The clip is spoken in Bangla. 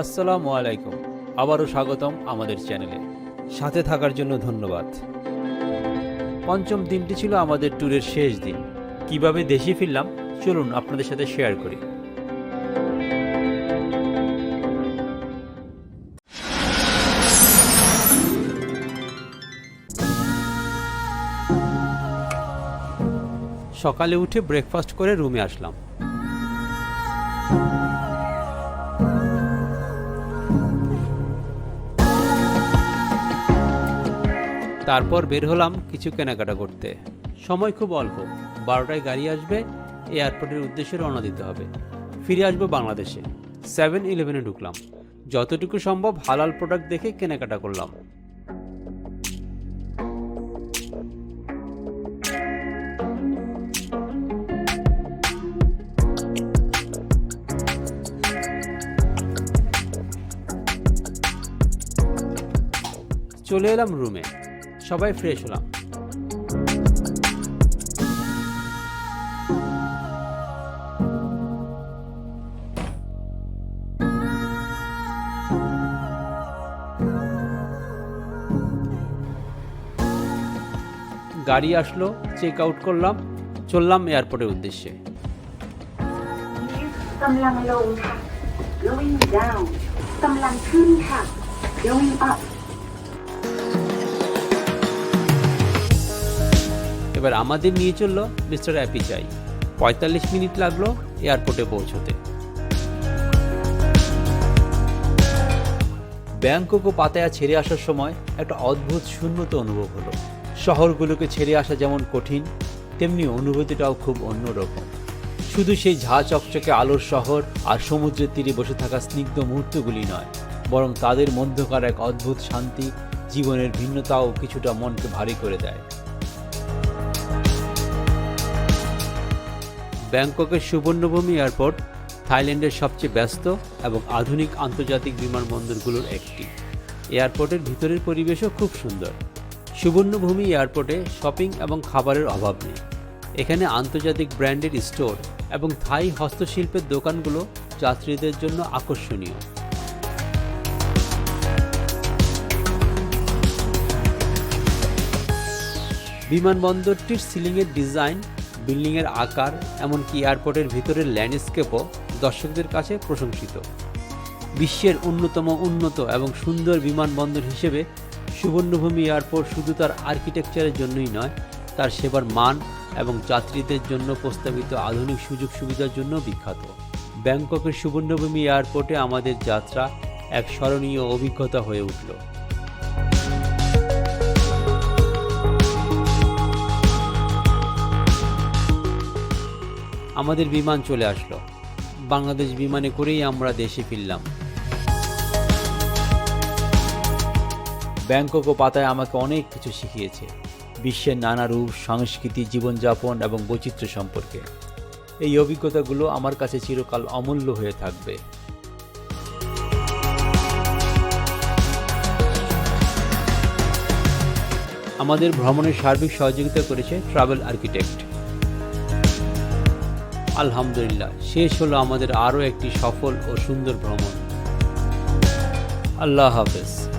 আসসালামু আলাইকুম। আবারও স্বাগতম আমাদের চ্যানেলে। সাথে থাকার জন্য ধন্যবাদ। পঞ্চম দিনটি ছিল আমাদের ট্যুরের শেষ দিন। কীভাবে দেশে ফিরলাম, চলুন আপনাদের সাথে শেয়ার করি। সকালে উঠে ব্রেকফাস্ট করে রুমে আসলাম। তারপর বের হলাম কিছু কেনাকাটা করতে। সময় খুব অল্প। বারোটায় গাড়ি আসবে এয়ারপোর্টের উদ্দেশ্যে রওনা দিতে হবে। ফিরে আসব বাংলাদেশে। সেভেন ইলেভেনে ঢুকলাম। যতটুকু সম্ভব হালাল প্রোডাক্ট দেখে কেনাকাটা করলাম। চলে এলাম রুমে সবাই ফ্রেশ হলাম। গাড়ি আসলো চেক আউট করলাম চললাম এয়ারপোর্টের উদ্দেশ্যে। Going up. এবার আমাদের নিয়ে চলল মিস্টার অ্যাপি চাই পঁয়তাল্লিশ মিনিট লাগল এয়ারপোর্টে পৌঁছতে। ব্যাংকক ও পাতায়া ছেড়ে আসার সময় একটা অদ্ভুত শূন্যতা অনুভব হলো। শহরগুলোকে ছেড়ে আসা যেমন কঠিন, তেমনি অনুভূতিটাও খুব অন্যরকম। শুধু সেই ঝা চকচকে আলোর শহর আর সমুদ্রের তীরে বসে থাকা স্নিগ্ধ মুহূর্তগুলি নয়, বরং তাদের মধ্যকার এক অদ্ভুত শান্তি, জীবনের ভিন্নতাও কিছুটা মনকে ভারী করে দেয়। ব্যাংককের সুবর্ণভূমি এয়ারপোর্ট থাইল্যান্ডের সবচেয়ে ব্যস্ত এবং আধুনিক আন্তর্জাতিক বিমানবন্দরগুলোর একটি। এয়ারপোর্টের ভিতরের পরিবেশও খুব সুন্দর। সুবর্ণভূমি এয়ারপোর্টে শপিং এবং খাবারের অভাব নেই। এখানে আন্তর্জাতিক ব্র্যান্ডের স্টোর এবং থাই হস্তশিল্পের দোকানগুলো যাত্রীদের জন্য আকর্ষণীয়। বিমানবন্দরটির সিলিংয়ের ডিজাইন বিল্ডিংয়ের আকার, এমনকি এয়ারপোর্টের ভিতরের ল্যান্ডস্কেপও দর্শকদের কাছে প্রশংসিত। বিশ্বের অন্যতম উন্নত এবং সুন্দর বিমানবন্দর হিসেবে সুবর্ণভূমি এয়ারপোর্ট শুধু তার আর্কিটেকচারের জন্যই নয়, তার সেবার মান এবং যাত্রীদের জন্য প্রস্তাবিত আধুনিক সুযোগ সুবিধার জন্য বিখ্যাত। ব্যাংককের সুবর্ণভূমি এয়ারপোর্টে আমাদের যাত্রা এক স্মরণীয় অভিজ্ঞতা হয়ে উঠল। আমাদের বিমান চলে আসলো। বাংলাদেশ বিমানে করেই আমরা দেশে ফিরলাম। ব্যাংকক ও পাতায় আমাকে অনেক কিছু শিখিয়েছে। বিশ্বের নানা রূপ, সংস্কৃতি, জীবনযাপন এবং বৈচিত্র্য সম্পর্কে। এই অভিজ্ঞতাগুলো আমার কাছে চিরকাল অমূল্য হয়ে থাকবে। আমাদের ভ্রমণের সার্বিক সহযোগিতা করেছে ট্রাভেল আর্কিটেক্ট। আলহামদুলিল্লাহ। শেষ হলো আমাদের আরও একটি সফল ও সুন্দর ভ্রমণ। আল্লাহ হাফেজ।